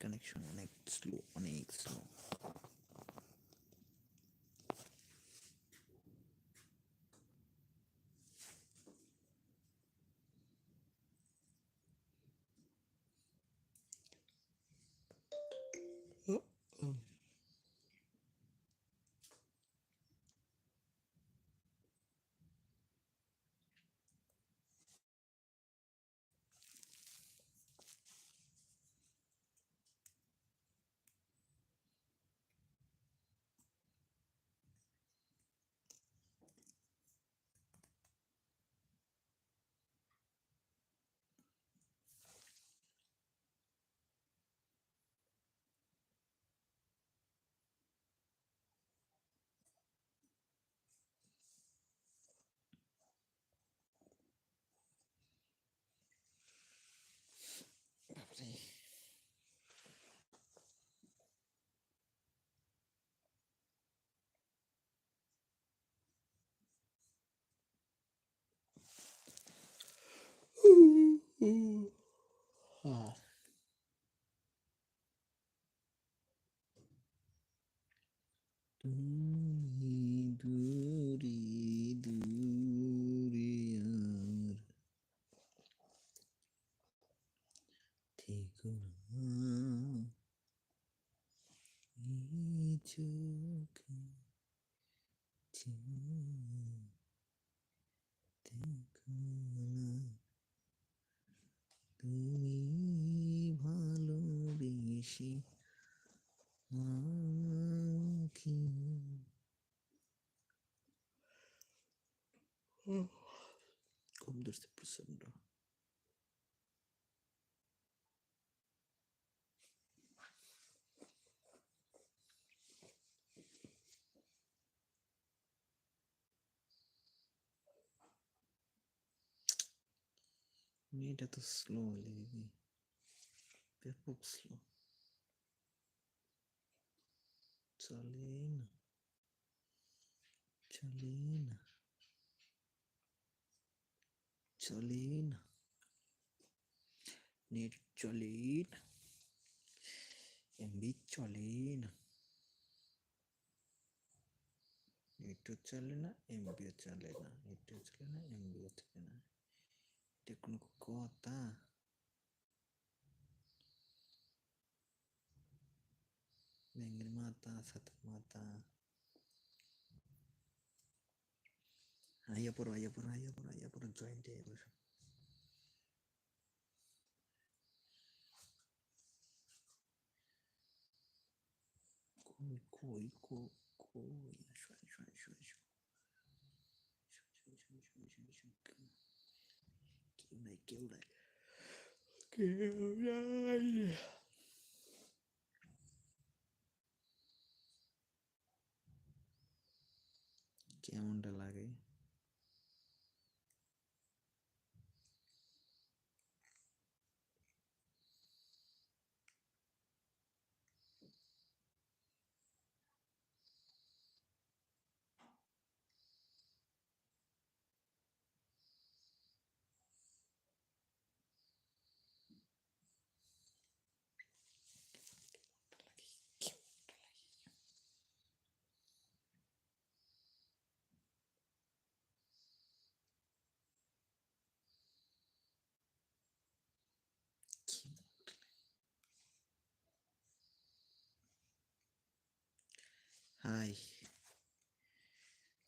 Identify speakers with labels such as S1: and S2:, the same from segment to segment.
S1: Connection অনেক slow অনেক slow 嗯，啊。100% då. Need to slowly. Per slow. Chalina. Chalina. চলে না চলে না চলে না নেট চলে না এমবি চলে না নেটও চলে না এমবিও চলে না নেটও চলে না এমবিও চলে না এটা কোনো কথা ব্যাঙের মাথা সাতের মাথা আইয়া পড়ো আইয়া পড়ো আইয়া পড়ো আইয়া পড়ো জয়েন্ট আইয়া পড়ো কই কই কই কই আসো আসো আসো আসো কেউ নাই কেউ নাই কেউ নাই কেমনটা লাগে হাই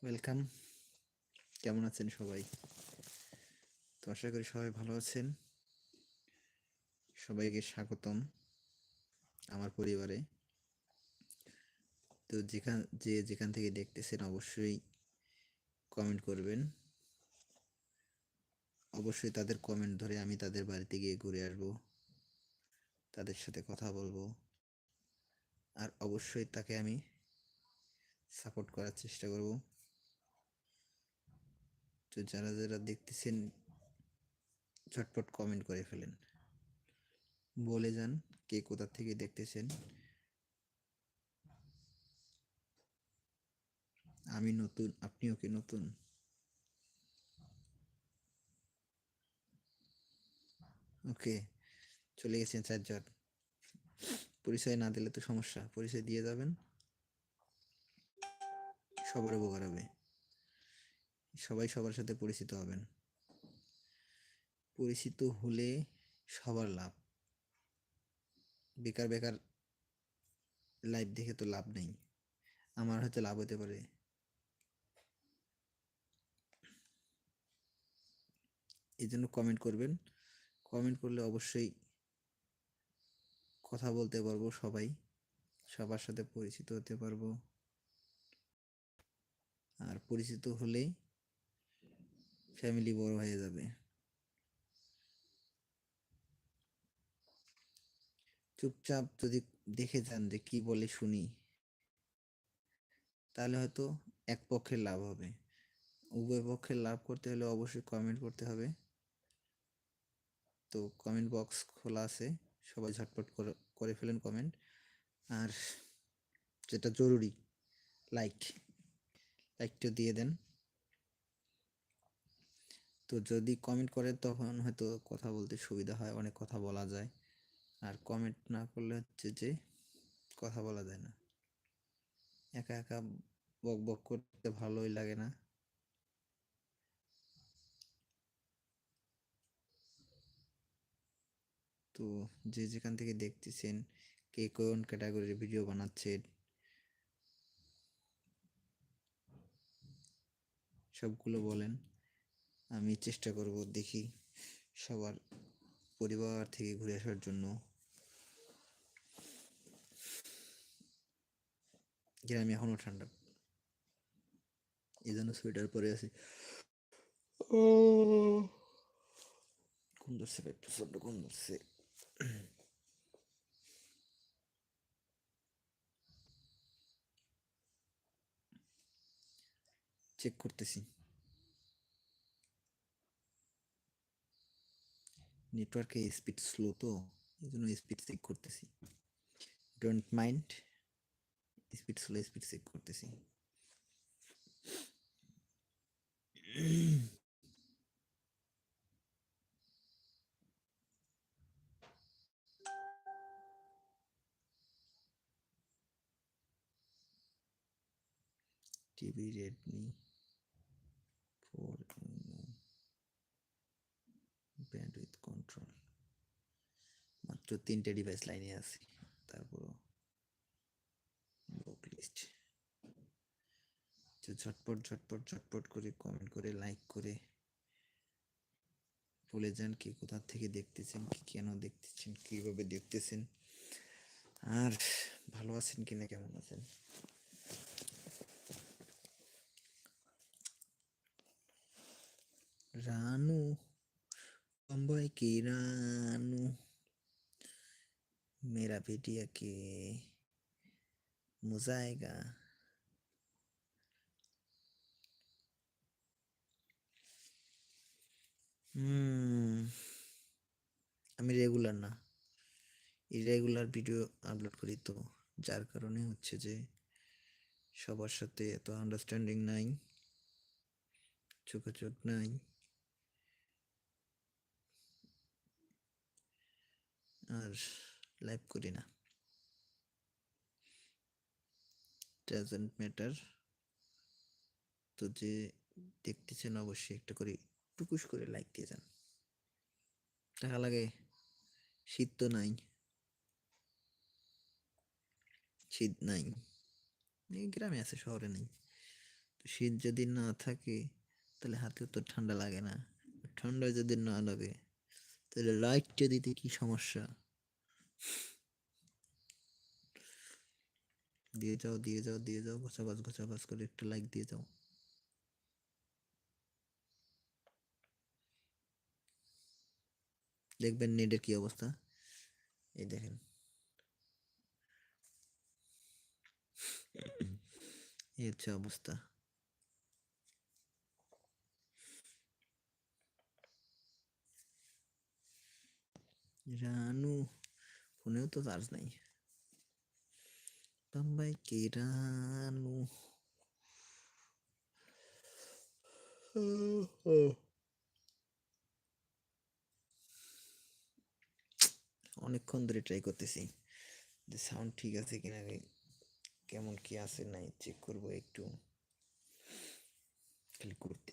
S1: ওয়েলকাম কেমন আছেন সবাই? তো আশা করি সবাই ভালো আছেন। সবাইকে স্বাগতম আমার পরিবারে। তো যেখান, যে যেখান থেকে দেখতেছেন অবশ্যই কমেন্ট করবেন। অবশ্যই তাদের কমেন্ট ধরে আমি তাদের বাড়িতে গিয়ে ঘুরে আসব। তাদের সাথে কথা বলব। আর অবশ্যই তাকে আমি সাপোর্ট করার চেষ্টা করব। তো যারা যারা দেখতেছেন, ঝটপট কমেন্ট করে ফেলেন। বলে যান কে কোথা থেকে দেখতেছেন। আমি নতুন, আপনিও কি নতুন? ওকে, চলে গেছেন চারজন পরিচয় না দিলে তো সমস্যা, পরিচয় দিয়ে যাবেন। সবার উপকার হবে সবাই সবার সাথে পরিচিত হবেন। পরিচিত হলে সবার লাভ। বেকার বেকার লাইফ দেখে তো লাভ নেই। আমার হয়তো লাভ হতে পারে। এই জন্য কমেন্ট করবেন। কমেন্ট করলে অবশ্যই কথা বলতে পারব সবাই। সবার সাথে পরিচিত হতে পারব। আর পরিচিত হলেই ফ্যামিলি বড় হয়ে যাবে। চুপচাপ যদি দেখে যান যে কি বলে শুনি, তাহলে হয়তো এক পক্ষের লাভ হবে। উভয় পক্ষের লাভ করতে হলে অবশ্যই কমেন্ট করতে হবে। তো কমেন্ট বক্স খোলা আছে, সবাই ঝটপট করে করে ফেলেন কমেন্ট আর যেটা জরুরি লাইক লাইকটা দিয়ে দেন। তো যদি কমেন্ট করেন তখন হয়তো কথা বলতে সুবিধা হয়, অনেক কথা বলা যায়। আর কমেন্ট না করলে হচ্ছে যে কথা বলা যায় না। একা একা বক বক করতে ভালোই লাগে না। তো যে যেখান থেকে দেখতেছেন, কে কোন ক্যাটাগরির ভিডিও বানাচ্ছেন সবগুলো বলেন, আমি চেষ্টা করব দেখি সবার পরিবার থেকে ঘুরে আসার জন্য। গ্রামে এখনও ঠান্ডা। এই জন্য সোয়েটার পরে আছি। ঘুম ধরছে ভাই প্রচণ্ড ঘুম ধরছে। চেক করতেছি। নেটওয়ার্কে স্পিড স্লো তো, এই জন্য স্পিড চেক করতেছি। Don't mind speed slow speed check করতেছি। TV Redmi four bandwidth control মাত্র তিনটে ডিভাইস লাইনে আছে। তারপর লিস্ট ঝটপট ঝটপট ঝটপট করে কমেন্ট করে লাইক করে। বলে যান কি কোথা থেকে দেখতেছেন, কি কেন দেখতেছেন, কীভাবে দেখতেছেন। আর ভালো আছেন কিনা, কেমন আছেন? রানু बम्बई की रानू मेरा बेटिया के मुजाएगा হুম আমি রেগুলার না ইরেগুলার ভিডিও আপলোড করি তো যার কারণে হচ্ছে যে সবার সাথে এত আন্ডারস্ট্যান্ডিং নাই চোখাচোখ নাই আর লাইভ করি না। ডাজেন্ট ম্যাটার তো যে দেখতেছেন অবশ্যই একটা করে টুকুস করে লাইক দিয়ে যান। টাকা লাগে, শীত তো নাই। শীত নাই। গ্রামে আছে, শহরে নেই। তো শীত যদি না থাকে, তাহলে হাতেও তো ঠান্ডা লাগে না। ঠান্ডা যদি না লাগে, তাহলে লাইটটা দিতে কি সমস্যা? দিয়ে যাও দিয়ে যাও দিয়ে যাও ঘষা ঘষ ঘষা ঘষ করে একটু লাইক দিয়ে যাও। দেখবেন নেটের কি অবস্থা? এই দেখেন। এই হচ্ছে অবস্থা। রানু। ফোনেও তো চার্জ নাই বাম্বাই কে রানু অনেকক্ষণ ধরে ট্রাই করতেছি। যে সাউন্ড ঠিক আছে কিনা কেমন কি আছে নাই চেক করব একটু। খালি করতে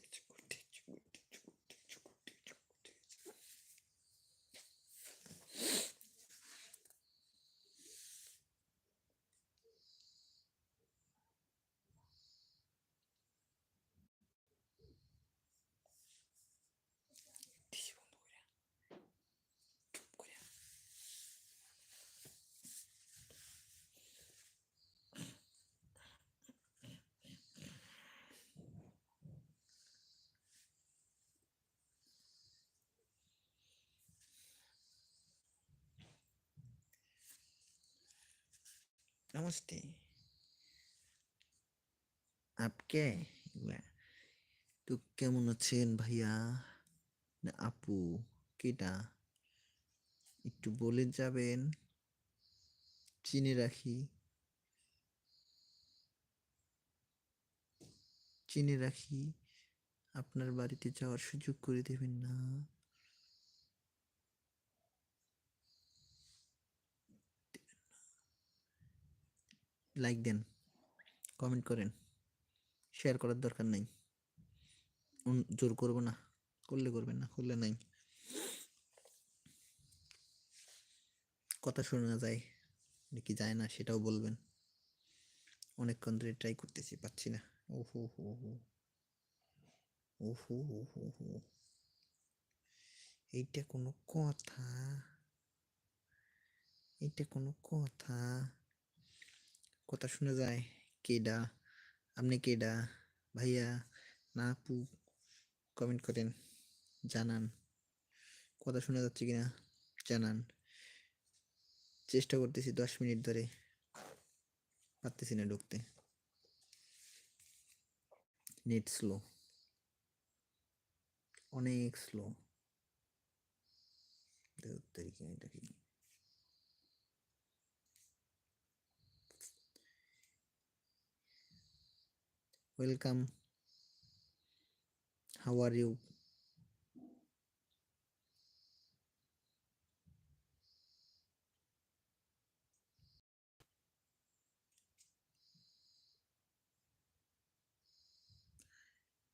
S1: নমস্তে আপকে তো কেমন আছেন ভাইয়া না আপু কেটা একটু বলে যাবেন চিনে রাখি চিনে রাখি আপনার বাড়িতে যাওয়ার সুযোগ করে দেবেন না লাইক দেন কমেন্ট করেন শেয়ার করার দরকার নাই। জোর করব না, করলে করবেন না, করলে নাই। কথা শোনা যায় নাকি যায় না সেটাও বলবেন। অনেকক্ষণ ধরে ট্রাই করতেছি পাচ্ছি না। ওহো হো হো। ওহো, হো হো হো। এইটা কোনো কথা। এইটা কোনো কথা। কথা শোনা যায় কেডা আপনি কেডা ভাইয়া, না আপু? কমেন্ট করেন, জানান। কথা শোনা যাচ্ছে কিনা? জানান। চেষ্টা করতেছি দশ মিনিট ধরে। পারতেছি না ঢুকতে। Net slow. অনেক স্লো। এটা কি? Welcome how are you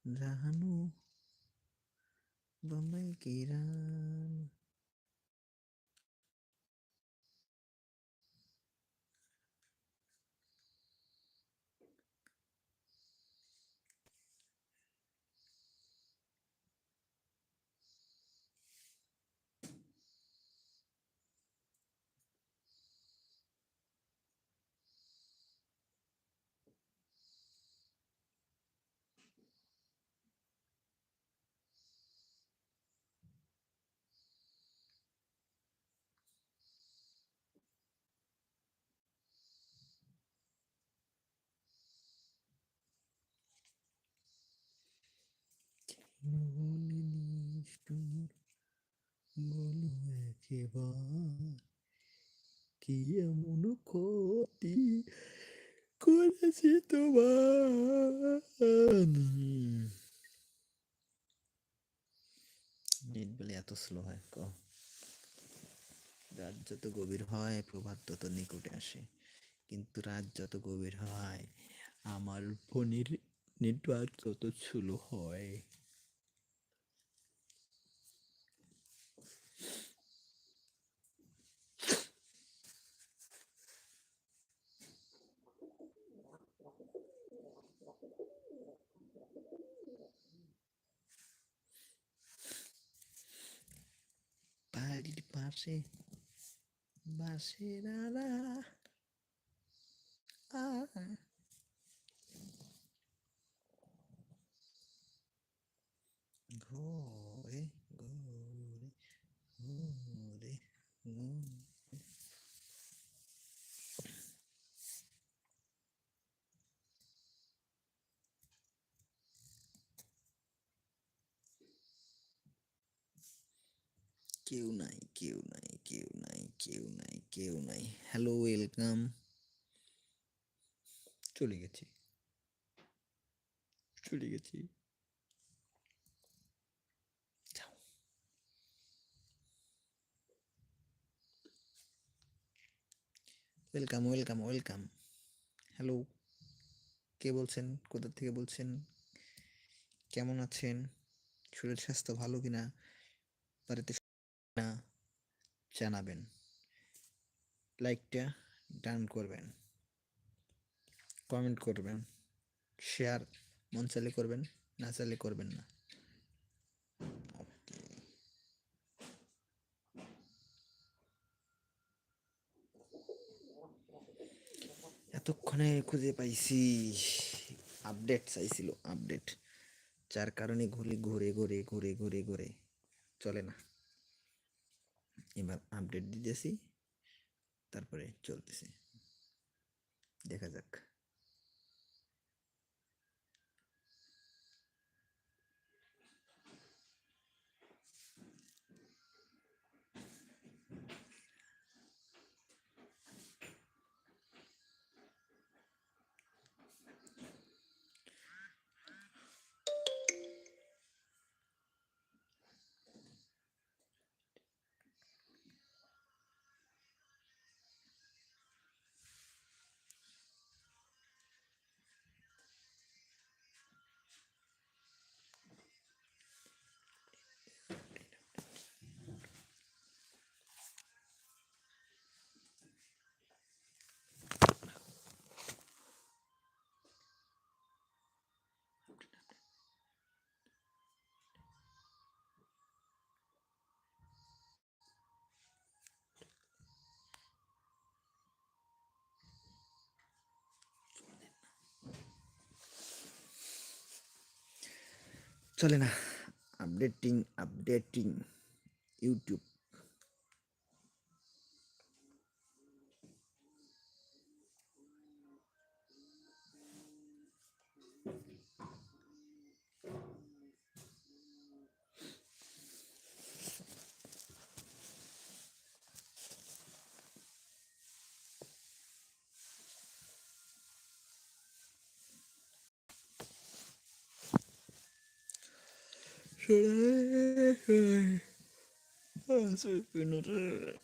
S1: Ranu Bombay কি রান মনে নিষ্ঠুর বলো একেবার কি এমন ক্ষতি করেছি তোমার? নেট বলে এত স্লো হয়, ক। রাত যত গভীর হয়, প্রভাত তত নিকটে আসে। কিন্তু রাত যত গভীর হয়, আমার ফোনের নেটওয়ার্ক তত স্লো হয়। base. Va a ser a la. কেউ নাই কেউ নাই কেউ নাই কেউ নাই কেউ নাই। হ্যালো ওয়েলকাম চলে গেছি। চলে গেছি। ওয়েলকাম ওয়েলকাম ওয়েলকাম হ্যালো কে বলছেন? কোথা থেকে বলছেন? কেমন আছেন? শরীর স্বাস্থ্য ভালো কিনা? বাড়িতে না জানাবেন। লাইকটা ডান করবেন। কমেন্ট করবেন। শেয়ার মন চাইলে করবেন, না চাইলে করবেন না. এতক্ষণে খুঁজে পাইছি। আপডেট চাইছিল, আপডেট। যার কারণে ঘুরে ঘুরে ঘুরে ঘুরে ঘুরে ঘুরে। চলে না। এবার আপডেট দিতেছি তারপরে চলতেছে। দেখা যাক। চলে না। Updating updating YouTube Sülfen.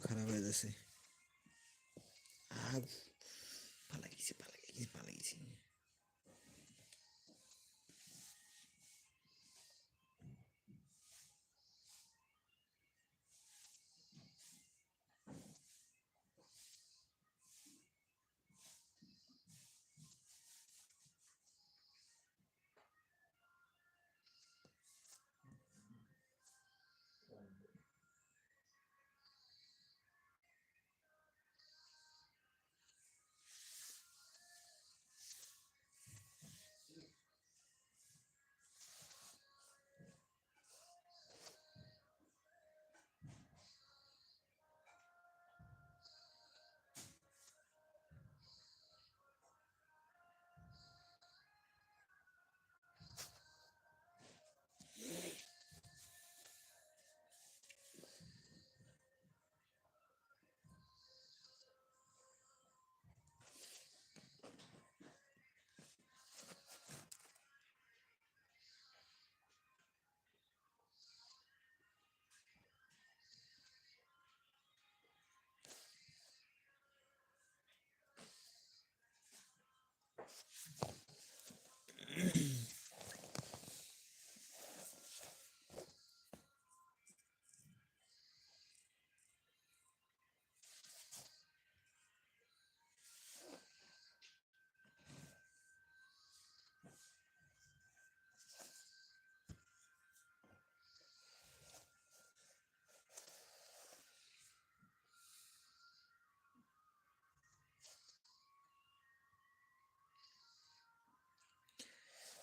S1: খারাপ হয়ে যাচ্ছে। আর পালা গেছি পালা গেছি পালা গেছি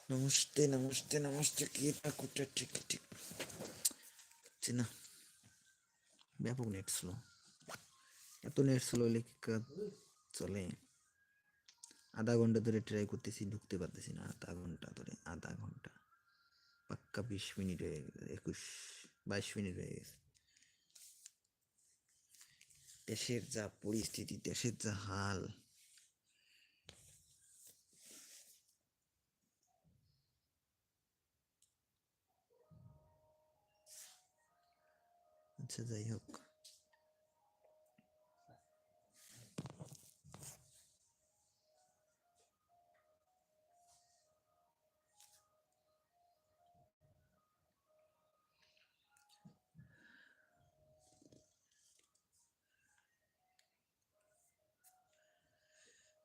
S1: নমস্তে নমস্তে নমস্তে কি না কোটা ঠিক ঠিক হচ্ছে না ব্যাপক নেট স্লো এত নেট স্লো হলে চলে আধা ঘণ্টা ধরে ট্রাই করতেছি ঢুকতে পারতেছি না আধা ঘণ্টা ধরে আধা ঘণ্টা পাক্কা বিশ মিনিট হয়ে গেছে একুশ বাইশ মিনিট হয়ে গেছে দেশের যা পরিস্থিতি দেশের যা হাল আচ্ছা যাই হোক।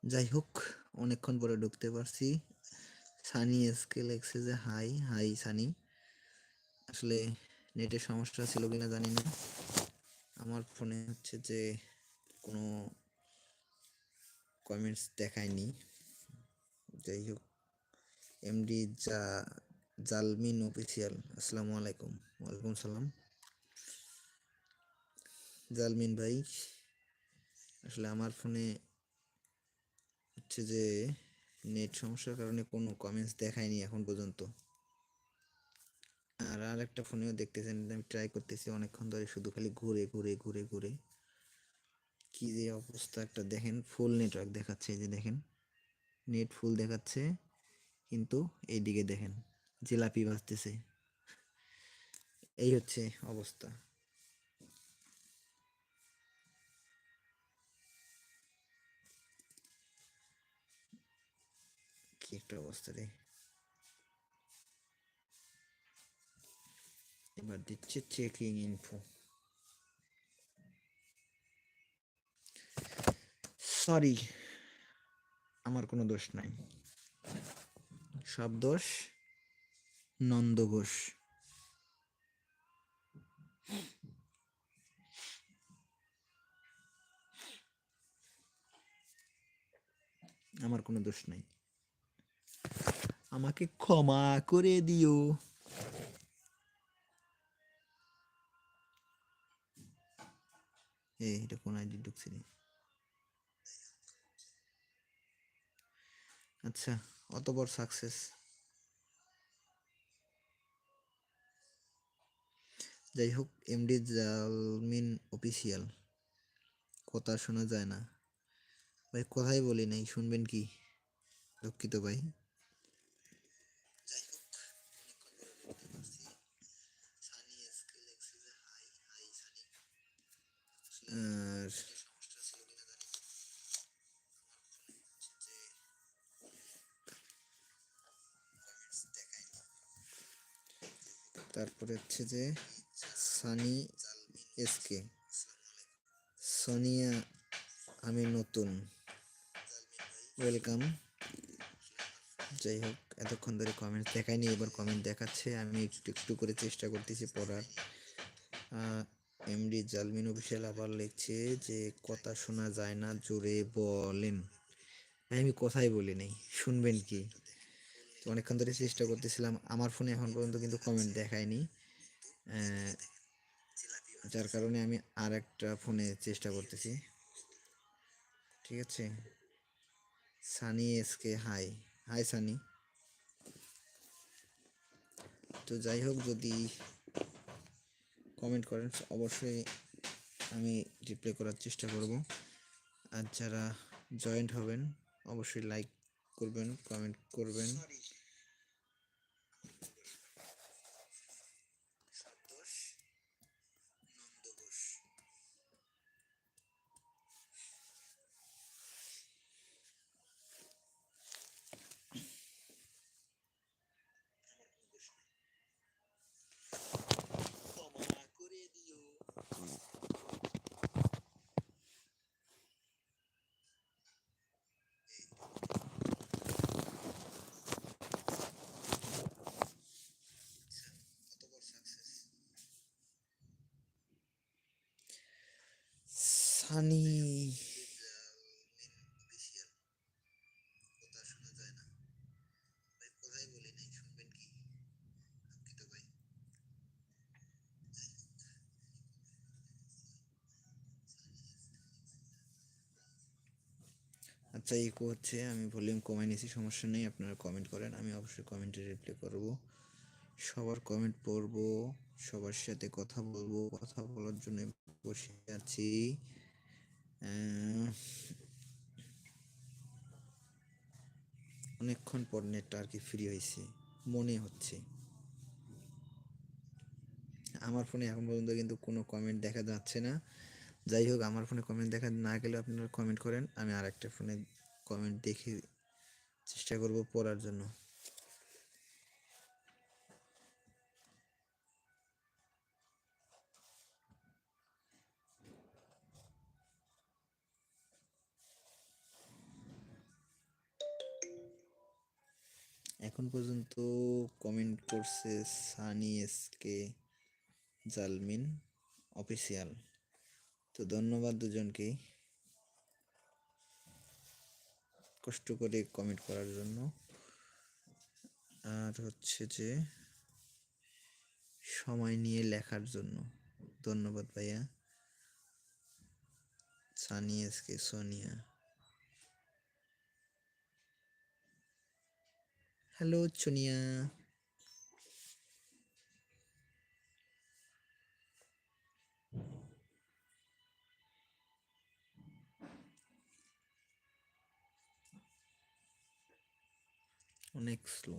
S1: যাই হোক, অনেকক্ষণ পরে ঢুকতে পারছি। সানি এসকে লেগছে যে হাই হাই সানি। আসলে নেটের সমস্যা ছিল কিনা জানি না। আমার ফোনে হচ্ছে যে কোনো কমেন্টস দেখায়নি। যাই হোক এমডি যা জালমিন অফিসিয়াল আসসালামু আলাইকুম, ওয়ালাইকুম সালাম। জালমিন ভাই, আসলে আমার ফোনে হচ্ছে যে নেট সমস্যার কারণে কোনো কমেন্টস দেখায়নি এখন পর্যন্ত। আর আর একটা ফোনেও দেখতেছেন, আমি ট্রাই করতেছি অনেকক্ষণ ধরে শুধু খালি ঘুরে ঘুরে ঘুরে ঘুরে। কি যে অবস্থা একটা দেখেন ফুল নেটওয়ার্ক দেখাচ্ছে এই যে দেখেন। নেট ফুল দেখাচ্ছে, কিন্তু এইদিকে দেখেন, জিলাপি বাজতেছে। এই হচ্ছে অবস্থা। কি একটা অবস্থা রে। এবার দিচ্ছে চেকিং ইনফো সরি আমার কোনো দোষ নাই। সব দোষ নন্দ ঘোষ। আমার কোনো দোষ নাই। আমাকে ক্ষমা করে দিও। এই, এটা কোন আইডি ঢুকছে আচ্ছা বড় সাকসেস যাই হোক এমডি জালমিন অফিসিয়াল কথা শোনা যায় না। ভাই, কথাই বলি নাই, শুনবেন কি? দুঃখিত ভাই। তারপরে হচ্ছে যে সানি এসকে। সোনিয়া, আমি নতুন। ওয়েলকাম। যাই হোক, এতক্ষণ ধরে কমেন্ট দেখায়নি এবার কমেন্ট দেখাচ্ছে। আমি একটু একটু করে চেষ্টা করতেছি পড়ার। এমডি জালমিন অফিসিয়াল আবার লিখছে যে, কথা শোনা যায় না, জোরে বলেন। আমি কথাই বলি নাই, শুনবেন কি? তো অনেকক্ষণ ধরে চেষ্টা করতেছিলাম। আমার ফোনে এখন পর্যন্ত কিন্তু কমেন্ট দেখায়নি। যার কারণে আমি আর একটা ফোনে চেষ্টা করতেছি। ঠিক আছে? Sunny SK hi hi Sunny. তো যাই হোক, যদি কমেন্ট করেন, অবশ্যই আমি রিপ্লাই করার চেষ্টা করব। আর যারা জয়েন্ট হবেন, অবশ্যই লাইক করবেন কমেন্ট করবেন সানি আচ্ছা ইকো হচ্ছে আমি ভলিউম কমাই নিয়েছি, সমস্যা নেই, আপনারা কমেন্ট করেন, আমি অবশ্যই কমেন্টে রিপ্লাই করব। সবার কমেন্ট পড়ব, সবার সাথে কথা বলব, কথা বলার জন্য বসে আছি। অনেকক্ষণ পর নেটটা আর কি ফ্রি হয়েছে, মনে হচ্ছে। আমার ফোনে এখন পর্যন্ত কিন্তু কোনো কমেন্ট দেখা যাচ্ছে না। যাই হোক, আমার ফোনে কমেন্ট দেখা না গেলে আপনারা কমেন্ট করেন। আমি আর একটা ফোনে কমেন্ট দেখে চেষ্টা করব পড়ার জন্য। এখন পর্যন্ত কমেন্ট করছে সানি এসকে জালমিন অফিসিয়াল তো ধন্যবাদ দুজনকেই কষ্ট করে কমেন্ট করার জন্য। আর হচ্ছে যে সময় নিয়ে লেখার জন্য। ধন্যবাদ ভাইয়া। সানি এসকে সোনিয়া। হ্যালো চুনিয়া অনেক স্লো